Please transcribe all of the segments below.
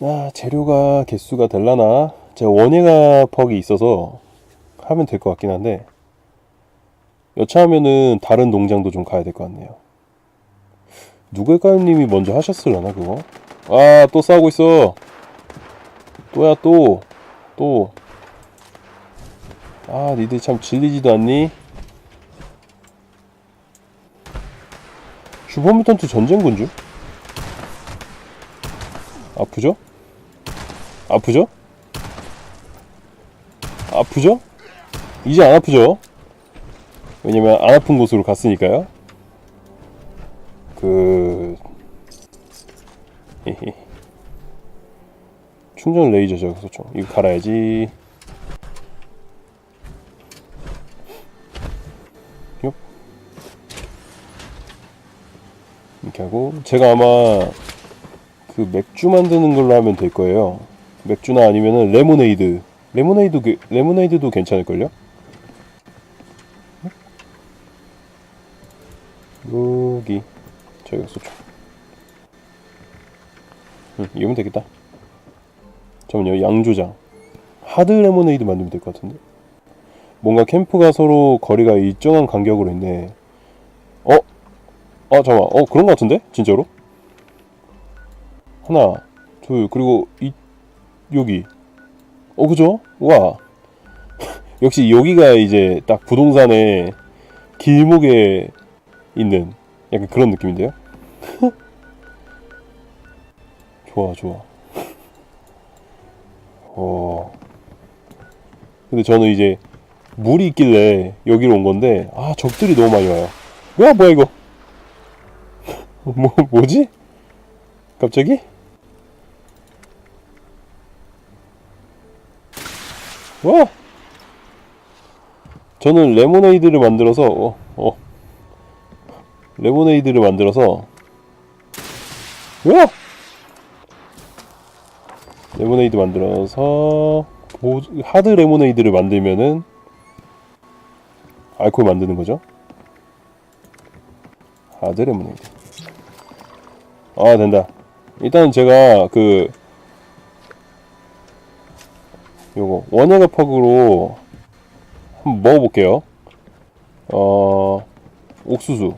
아, 재료가 개수가 될라나? 제가 원예가 퍽이 있어서 하면 될 것 같긴 한데 여차하면은 다른 농장도 좀 가야 될 것 같네요. 누굴까요님이 먼저 하셨을라나 그거? 아 또 싸우고 있어. 또야 또 또. 아 니들 참 질리지도 않니? 슈퍼뮤턴트 전쟁군주? 아프죠? 아프죠? 아프죠? 이제 안 아프죠? 왜냐면 안 아픈 곳으로 갔으니까요. 그. 충전 레이저죠, 그렇죠. 이거 갈아야지. 요. 이렇게 하고 제가 아마 그 맥주 만드는 걸로 하면 될 거예요. 맥주나 아니면은 레모네이드. 레모네이드 게- 레모네이드도 괜찮을걸요? 여기 저기가 소총. 응, 이거면 되겠다. 잠깐만요, 양조장. 하드 레모네이드 만들면 될 것 같은데. 뭔가 캠프가 서로 거리가 일정한 간격으로 있네. 어? 아 잠깐, 어 그런 것 같은데? 진짜로? 하나, 둘, 그리고 이 여기. 어 그죠? 와. 역시 여기가 이제 딱 부동산의 길목에 있는 약간 그런 느낌인데요. 좋아, 좋아. 어. 근데 저는 이제 물이 있길래 여기로 온 건데 아 적들이 너무 많이 와요. 뭐야 뭐야 이거? 뭐 뭐지? 갑자기? 와! 저는 레모네이드를 만들어서 어, 어. 레모네이드를 만들어서 와! 레모네이드 만들어서 뭐, 하드 레모네이드를 만들면은 알코올 만드는 거죠. 하드 레모네이드. 아 된다. 일단 제가 그 요거 원예가 퍽으로 한번 먹어볼게요. 어 옥수수.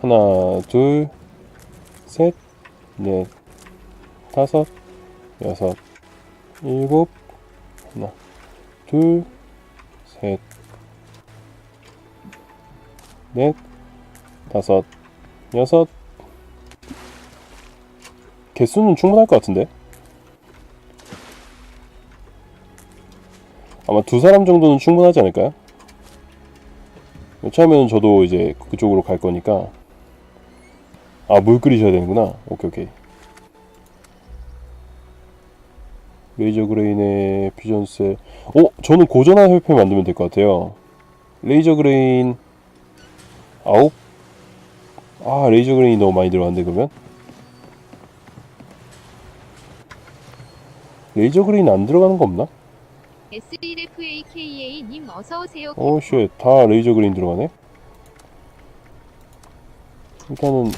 하나 둘셋넷 다섯 여섯 일곱 하나 둘셋넷 다섯 여섯. 개수는 충분할 것 같은데 아마 두 사람 정도는 충분하지 않을까요? 처음에는 저도 이제 그쪽으로 갈 거니까 아 물 끓이셔야 되는구나 오케이 오케이 레이저 그레인의 퓨전셀 어? 저는 고전화 혈표 만들면 될 것 같아요 레이저 그레인 아홉 아 레이저 그레인이 너무 많이 들어갔는데 그러면 레이저 그레인 안 들어가는 거 없나? S1FAKA님 어서오세요. 오, 쉣. 다 레이저 그린 들어가네. 일단은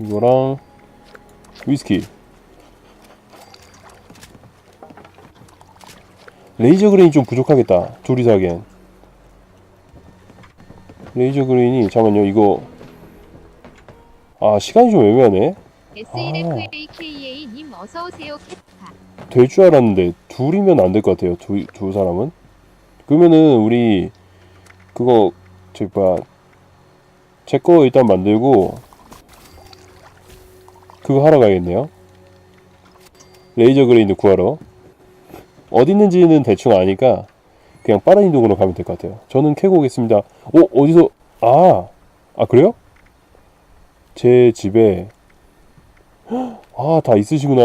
이거랑 위스키. 레이저 그린이 좀 부족하겠다. 둘이서 하기엔. 레이저 그린이 잠깐만요. 이거 아 시간이 좀 애매하네. S1FAKA님 어서오세요. 될 줄 알았는데 둘이면 안 될 것 같아요. 두, 두 사람은. 그러면은 우리 그거 저기 뭐야 제 거 일단 만들고 그거 하러 가야겠네요. 레이저 그레인드 구하러 어디 있는지는 대충 아니까 그냥 빠른 이동으로 가면 될 것 같아요. 저는 캐고 오겠습니다. 어 어디서 아 아 그래요? 제 집에 아, 다 있으시구나.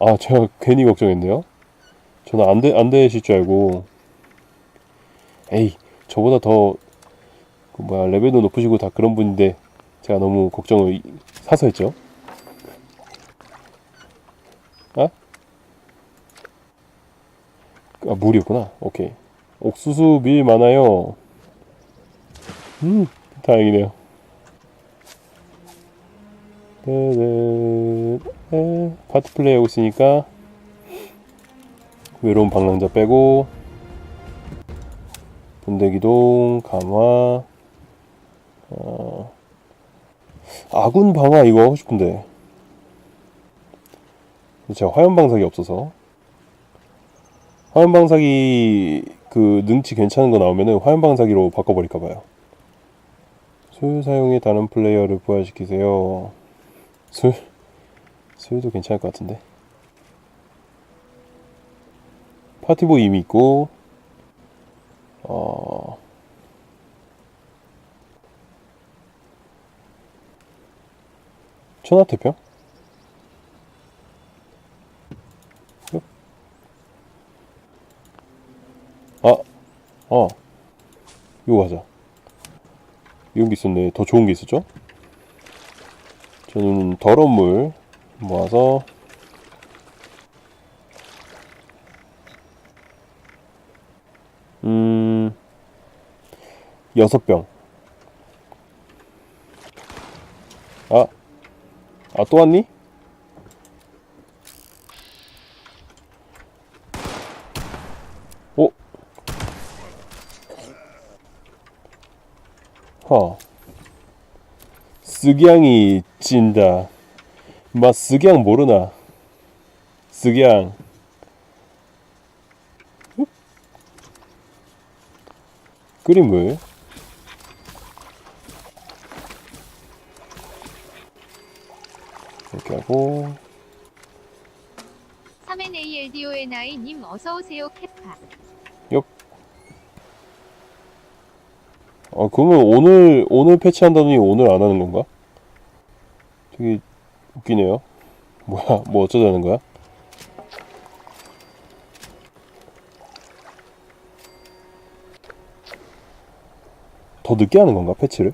아, 제가 괜히 걱정했네요. 저는 안 돼, 안 되실 줄 알고. 에이, 저보다 더, 그 뭐야, 레벨도 높으시고 다 그런 분인데, 제가 너무 걱정을 이- 사서 했죠. 아? 아, 물이었구나. 오케이. 옥수수 밀 많아요. 음, 다행이네요. 네, 네. 파티 플레이 하고 있으니까 외로운 방랑자 빼고 분대기동 강화 어, 아군 방화 이거 하고 싶은데 제가 화염 방사기 없어서 화염 방사기 그 능치 괜찮은 거 나오면은 화염 방사기로 바꿔버릴까 봐요. 소유 사용에 다른 플레이어를 부활시키세요. 소유 소유도 괜찮을 것 같은데. 파티보이 이미 있고 어 천하태평? 어? 아, 어, 이거 하자. 이런 게 있었네. 더 좋은 게 있었죠? 저는 더러운 물 모아서 음 여섯 병. 아, 아 또 왔니? 오, 허. 쓱양이 찐다. 마 쓱양 모르나? 흡. 끓인물. 이렇게 하고 3NALDONI님 어서오세요 캐파. 아 그러면 오늘 오늘 패치한다더니 오늘 안 하는 건가? 되게 웃기네요. 뭐야 뭐 어쩌자는 거야? 더 늦게 하는 건가 패치를?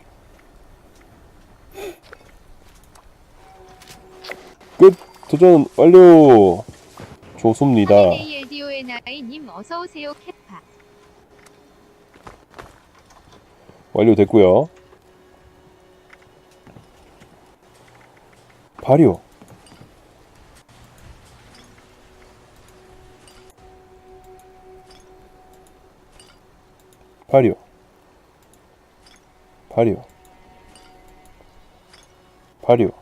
끝 도전 완료. 좋습니다. 3NALDONI님 어서 오세요 캐파. 완료됐고요. 발효. 발효. 발효. 발효.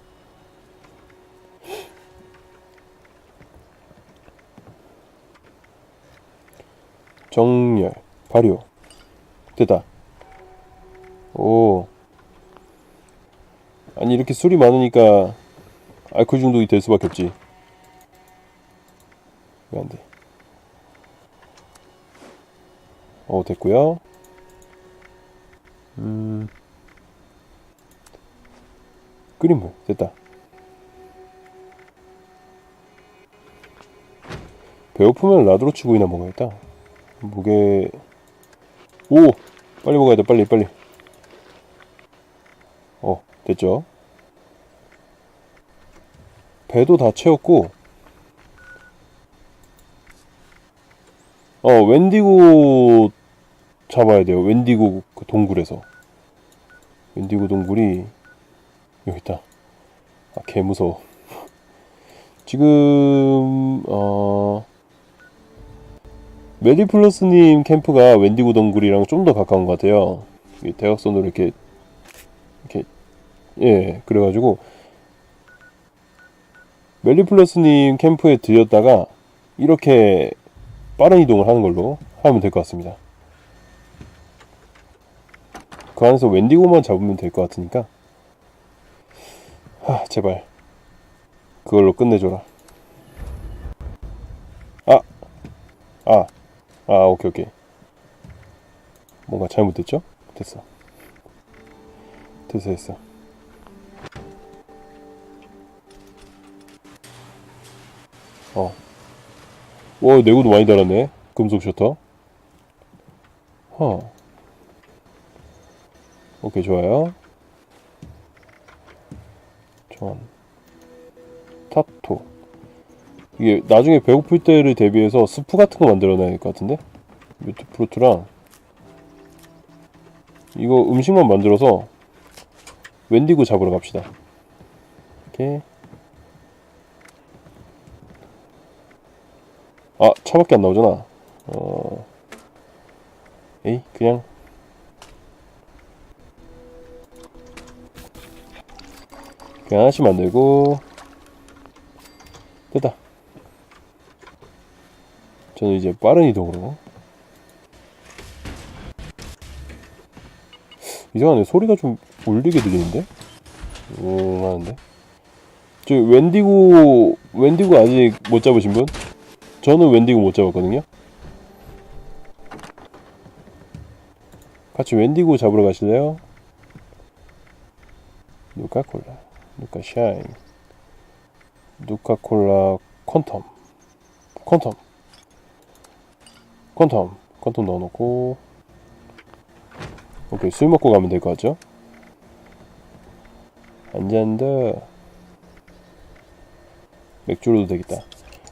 정렬. 발효. 됐다. 오. 아니 이렇게 술이 많으니까 알코올 중독이 될 수밖에 없지. 왜 안 돼? 어 됐고요. 음. 끓인 물 됐다. 배고프면 라드로 치고이나 먹어야겠다. 무게 오 빨리 먹어야 돼 빨리 빨리. 어, 됐죠? 배도 다 채웠고, 어, 웬디고 잡아야 돼요. 웬디고 그 동굴에서. 웬디고 동굴이 여기 있다. 아, 개 무서워. 지금, 어, 메디플러스님 캠프가 웬디고 동굴이랑 좀 더 가까운 것 같아요. 이 대각선으로 이렇게 예, 그래가지고 멜리플러스님 캠프에 들렸다가 이렇게 빠른 이동을 하는 걸로 하면 될 것 같습니다. 그 안에서 웬디고만 잡으면 될 것 같으니까 하, 제발 그걸로 끝내줘라. 아, 아, 아, 오케이 오케이. 뭔가 잘못됐죠? 됐어. 됐어 됐어. 어. 와, 내구도 많이 달았네. 금속 셔터. 허. 오케이, 좋아요. 전. 타토. 이게 나중에 배고플 때를 대비해서 스프 같은 거 만들어놔야 될 것 같은데? 뮤트 프루트랑 이거 음식만 만들어서 웬디고 잡으러 갑시다. 이렇게 아 차밖에 안 나오잖아. 어. 에이 그냥. 그냥 하나씩 만들고. 됐다. 저는 이제 빠른 이동으로. 이상하네. 소리가 좀 울리게 들리는데? 응 하는데? 저 웬디고 웬디고 아직 못 잡으신 분? 저는 웬디고 못 잡았거든요 같이 웬디고 잡으러 가실래요? 누카콜라 누카 샤인 누카콜라 퀀텀 퀀텀 퀀텀 퀀텀 넣어놓고 오케이 술 먹고 가면 될 것 같죠? 안잔다 맥주로도 되겠다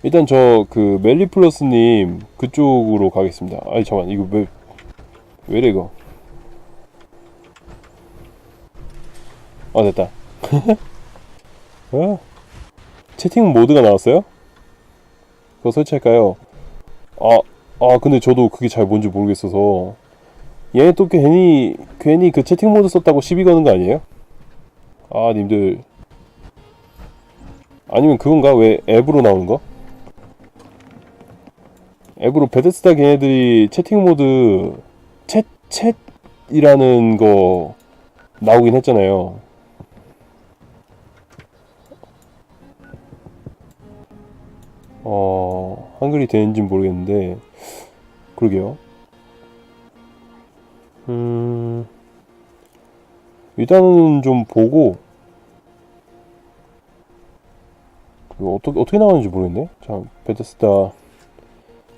일단 저 그 멜리플러스님 그쪽으로 가겠습니다 아니 잠깐 이거 왜 왜래 이거 아 됐다 어? 채팅 모드가 나왔어요? 그거 설치할까요? 아, 아 근데 저도 그게 잘 뭔지 모르겠어서 얘또 괜히 괜히 그 채팅 모드 썼다고 시비 거는 거 아니에요? 아 님들 아니면 그건가? 왜 앱으로 나오는 거? 앱으로 베데스다 걔네들이 채팅 모드 챗 챗이라는 거 나오긴 했잖아요. 어 한글이 되는지 모르겠는데 그러게요. 음 일단은 좀 보고 어떻게 어떻게 나오는지 모르겠네. 자 베데스다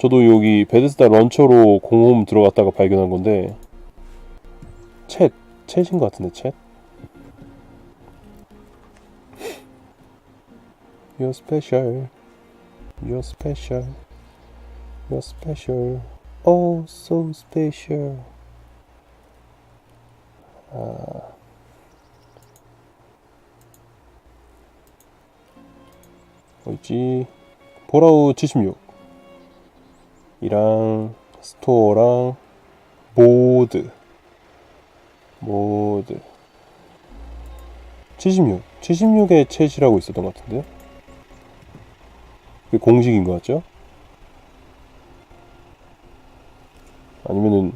저도 여기 베데스다 런처로 공홈 들어갔다가 발견한 건데 챗 챗인 것 같은데 챗 You're special You're special You're special Oh so special 아 어딨지 보라우 76 이랑 스토어랑 모드 모드 76 76에 챗이라고 있었던 것 같은데 그게 공식인 것 같죠? 아니면은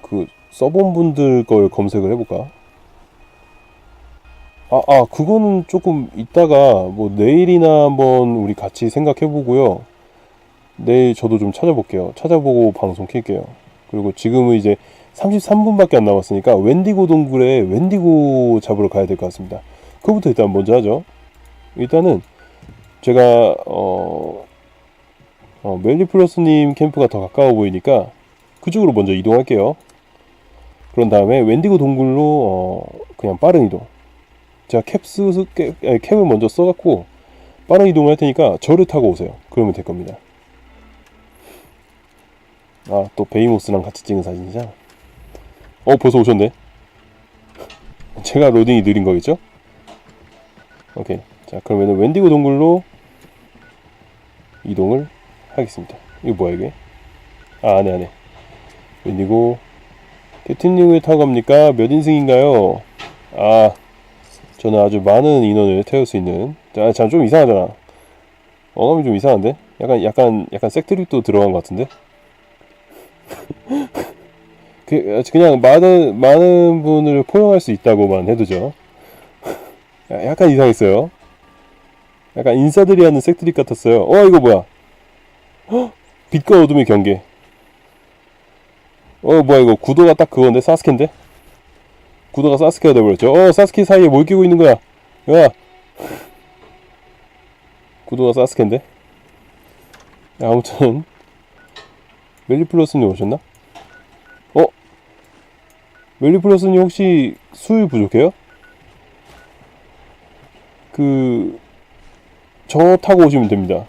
그 써본 분들 걸 검색을 해볼까? 아, 아, 그거는 조금 이따가 뭐 내일이나 한번 우리 같이 생각해 보고요. 내일 저도 좀 찾아볼게요. 찾아보고 방송 킬게요. 그리고 지금은 이제 33분밖에 안 남았으니까 웬디고 동굴에 웬디고 잡으러 가야 될 것 같습니다. 그거부터 일단 먼저 하죠. 일단은 제가 어, 어 멜리플러스님 캠프가 더 가까워 보이니까 그쪽으로 먼저 이동할게요. 그런 다음에 웬디고 동굴로 어, 그냥 빠른 이동. 제가 캡스 캡, 아니, 캡을 먼저 써갖고 빠른 이동을 할 테니까 저를 타고 오세요. 그러면 될 겁니다. 아, 또 베이모스랑 같이 찍은 사진이잖아. 어, 벌써 오셨네. 제가 로딩이 느린 거겠죠? 오케이. 자, 그러면은 웬디고 동굴로 이동을 하겠습니다. 이거 뭐야, 이게? 아, 안에, 안에. 웬디고. 캡틴링을 타고 갑니까? 몇 인승인가요? 아, 저는 아주 많은 인원을 태울 수 있는. 자, 참, 좀 이상하잖아. 어감이 좀 이상한데? 약간, 약간, 약간 색드립도 들어간 것 같은데? 그, 그냥 많은 많은 분을 포용할 수 있다고만 해두죠. 야, 약간 이상했어요. 약간 인사들이 하는 색드립 같았어요. 어 이거 뭐야? 헉, 빛과 어둠의 경계. 어 뭐야 이거 구도가 딱 그건데 사스케인데? 구도가 사스케가 돼버렸죠. 어 사스케 사이에 뭘 끼고 있는 거야? 야 구도가 사스케인데? 야, 아무튼 멜리플러스님 오셨나? 어? 멜리플러스님 혹시 술 부족해요? 그... 저 타고 오시면 됩니다.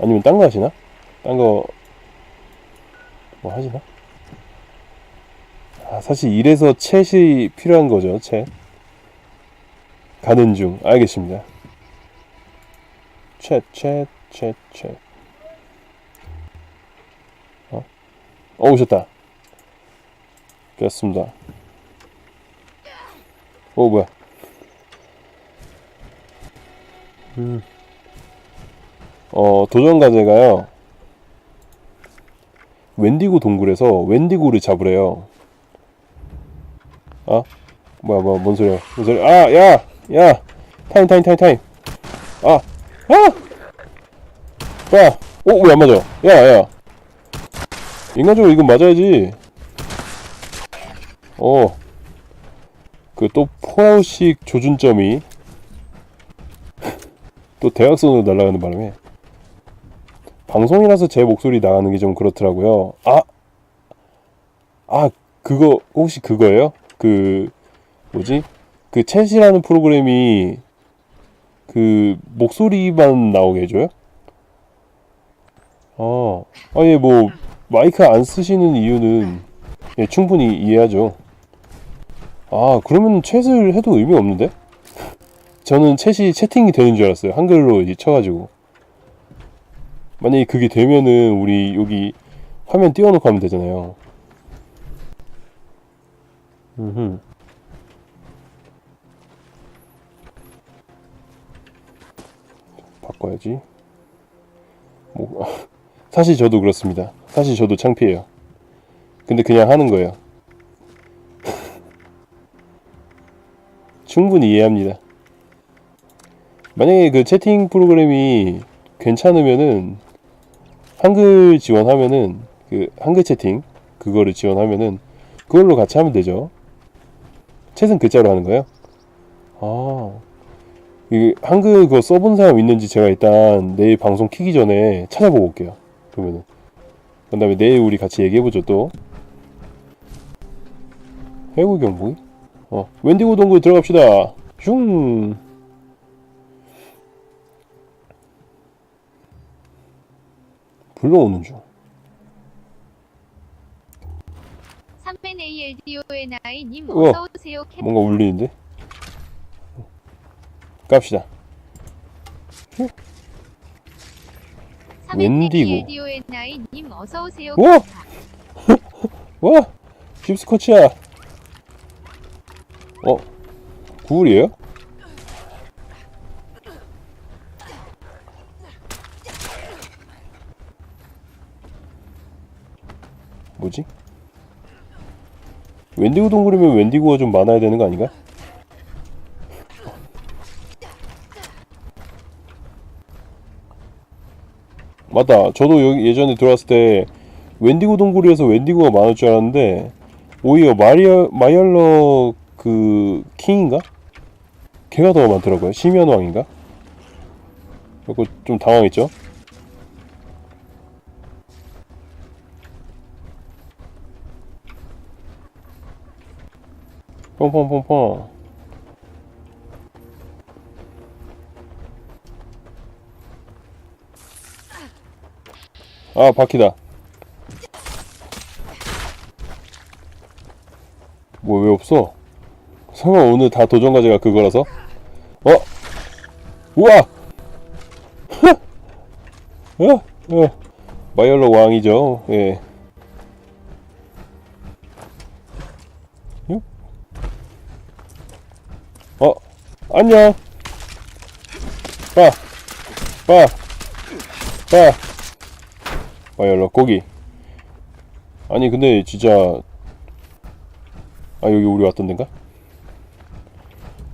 아니면 딴 거 하시나? 딴 거... 뭐 하시나? 아, 사실 이래서 챗이 필요한 거죠, 챗. 가는 중. 알겠습니다. 챗, 챗, 챗, 챗. 어? 어, 오셨다. 깼습니다. 오, 뭐야. 음. 어, 도전 과제가요. 웬디고 동굴에서 웬디고를 잡으래요. 아? 뭐야, 뭐야, 뭔 소리야. 뭔 소리야. 아, 야! 야! 타임, 타임, 타임, 타임. 아! 아! 뭐야! 어, 왜 안 맞아? 야, 야! 인간적으로 이건 맞아야지. 어. 그 또 포아웃식 조준점이 또 대각선으로 날아가는 바람에 방송이라서 제 목소리 나가는 게 좀 그렇더라고요. 아, 아 그거 혹시 그거예요? 그 뭐지? 그 챗이라는 프로그램이 그 목소리만 나오게 해줘요? 아, 아니 뭐 마이크 안 쓰시는 이유는 예, 충분히 이해하죠. 아 그러면 챗을 해도 의미 없는데? 저는 챗이 채팅이 되는 줄 알았어요. 한글로 이제 쳐가지고. 만약에 그게 되면은 우리 여기 화면 띄워놓고 하면 되잖아요. 음 바꿔야지. 뭐, 사실 저도 그렇습니다. 사실 저도 창피해요. 근데 그냥 하는 거예요. 충분히 이해합니다. 만약에 그 채팅 프로그램이 괜찮으면은 한글 지원하면은 그 한글 채팅 그거를 지원하면은 그걸로 같이 하면 되죠. 챗은 글자로 하는 거예요? 아, 이 한글 그거 써본 사람 있는지 제가 일단 내일 방송 키기 전에 찾아보고 올게요. 그러면은 그 다음에 내일 우리 같이 얘기해보죠 또. 해구 경보기? 어, 웬디고 동굴 들어갑시다. 슝. 불러오는 중. 3팬 ALDONI님 우와, 어서오세요 캡 뭔가 울리는데? 갑시다. 3팬 웬디고. 어서 오세요! 캡파 와! 깁스커치야! 어? 구울이에요? 뭐지? 웬디고 동굴이면 웬디고가 좀 많아야 되는 거 아닌가? 맞다. 저도 여기 예전에 들어왔을 때 웬디고 동굴이어서 wen디고가 많을 줄 알았는데 오히려 마리아 마이얼러 그 킹인가? 걔가 더 많더라고요. 심연왕인가? 그래서 좀 당황했죠. 펑펑펑펑. 아 바퀴다. 뭐 왜 없어? 설마 오늘 다 도전 과제가 그거라서? 어? 우와! 어? 어. 마이얼러 왕이죠. 예. 요? 어? 안녕. 빠. 빠. 빠. 마이얼러 고기. 아니 근데 진짜 아 여기 우리 왔던 데인가?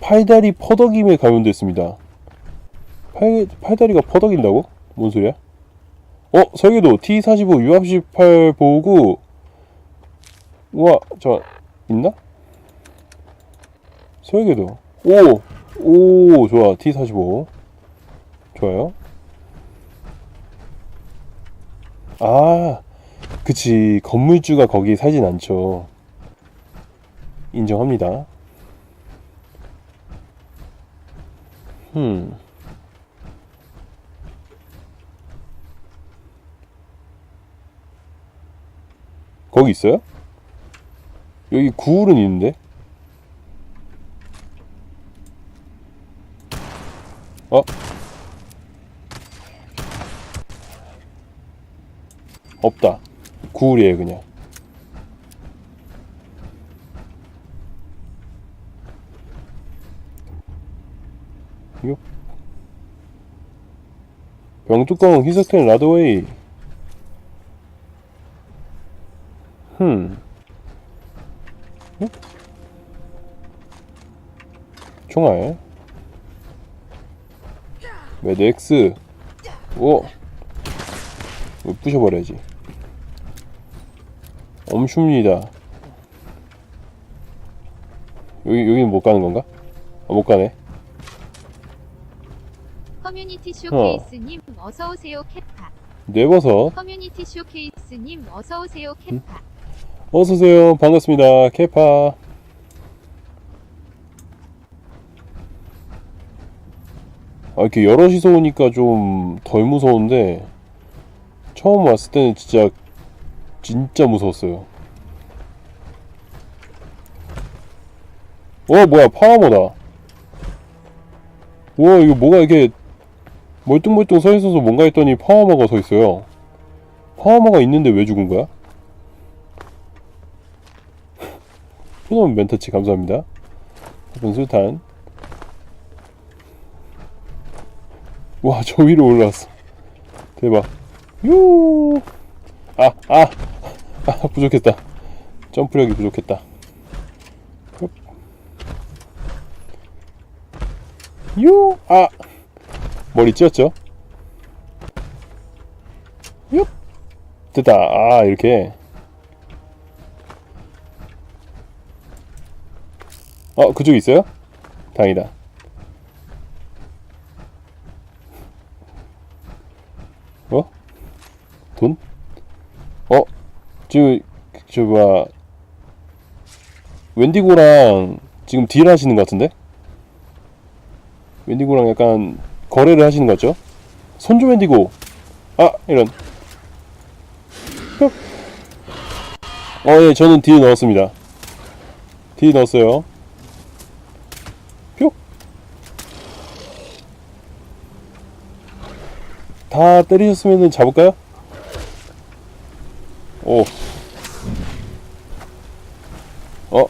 팔다리 퍼덕임에 감염됐습니다. 팔, 팔다리가 퍼덕인다고? 뭔 소리야? 어? 설계도 T45 U18 보고 우와 저 있나? 설계도 오! 오 좋아 T45 좋아요 아 그치 건물주가 거기 살진 않죠 인정합니다. 음. 거기 있어요? 여기 구울은 있는데? 어? 없다. 구울이에요, 그냥. 병뚜껑 희석된 라드웨이. 흠. 응? 총알. 매드 X. 오. 부셔버려야지. 엄춥니다. 여기, 여기는 못 가는 건가? 아, 못 가네. 커뮤니티 쇼케이스님 어 서 오세요 캣파. 뇌버섯. 커뮤니티 쇼케이스님 어서 오세요 캣파. 어서 오세요. 반갑습니다. 케파. 아, 이렇게 여럿이서 오니까 좀 덜 무서운데, 처음 왔을 때는 진짜, 진짜 무서웠어요. 어, 뭐야, 파워머다. 우와, 이거 뭐가 이렇게 멀뚱멀뚱 서 있어서 뭔가 했더니 파워머가 서 있어요. 파워머가 있는데 왜 죽은 거야? 휴놈 멘터치 감사합니다. 분술탄. 와, 저 위로 올라왔어. 대박. 유. 아, 아, 아, 부족했다. 점프력이 부족했다. 흡. 유, 아, 머리 찧었죠? 유. 됐다. 아, 이렇게. 어, 그쪽 있어요? 다행이다. 어? 돈? 어? 지금 저 뭐야 웬디고랑 지금 딜 하시는 것 같은데? 웬디고랑 약간 거래를 하시는 것 같죠? 손조 웬디고 아 이런 흡. 어, 예, 저는 딜 넣었습니다. 딜 넣었어요. 뿅. 다 때리셨으면 잡을까요? 오. 어.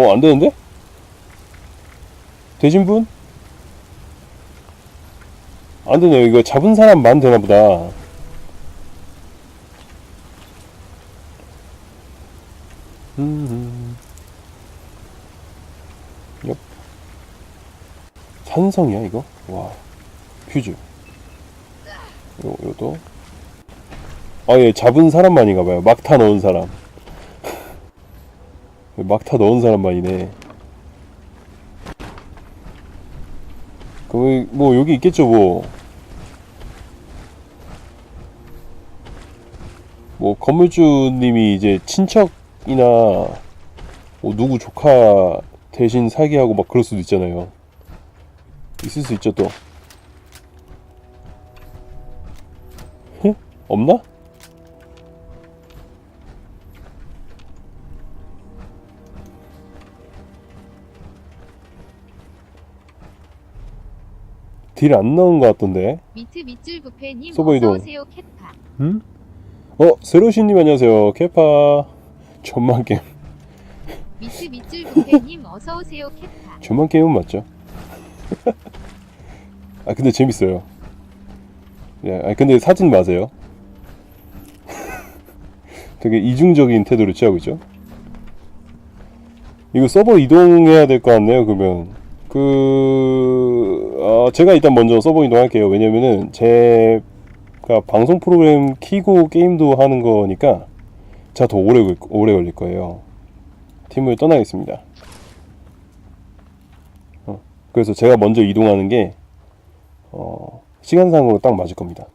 어, 안 되는데? 되신 분? 안 되네요. 이거 잡은 사람만 되나 보다. 음. 엽. 산성이야 이거? 와. 퓨즈. 요 요도. 아 예, 잡은 사람만인가 봐요. 막타 넣은 사람. 막타 넣은 사람만이네. 그뭐 뭐 여기 있겠죠 뭐. 뭐 건물주님이 이제 친척이나 뭐 누구 조카 대신 사기하고 막 그럴 수도 있잖아요. 있을 수 있죠 또. 흠? 없나? 딜안 넣은 것 같던데. 미트 밑줄 부패님 서버 이동. 어서 오세요 캣파. 음? 어, 세로시님 안녕하세요. 케파. 전만 게임. 미트 밑줄 부패님 어서 오세요 캣파. 전만 게임은 맞죠? 아, 근데 재밌어요. 예, 아, 근데 사진 마세요. 되게 이중적인 태도를 취하고 있죠? 이거 서버 이동해야 될 것 같네요, 그러면. 그, 어, 제가 일단 먼저 서버 이동할게요. 왜냐면은, 제가 방송 프로그램 키고 게임도 하는 거니까, 제가 더 오래, 걸- 오래 걸릴 거예요. 팀을 떠나겠습니다. 어, 그래서 제가 먼저 이동하는 게, 어, 시간상으로 딱 맞을 겁니다.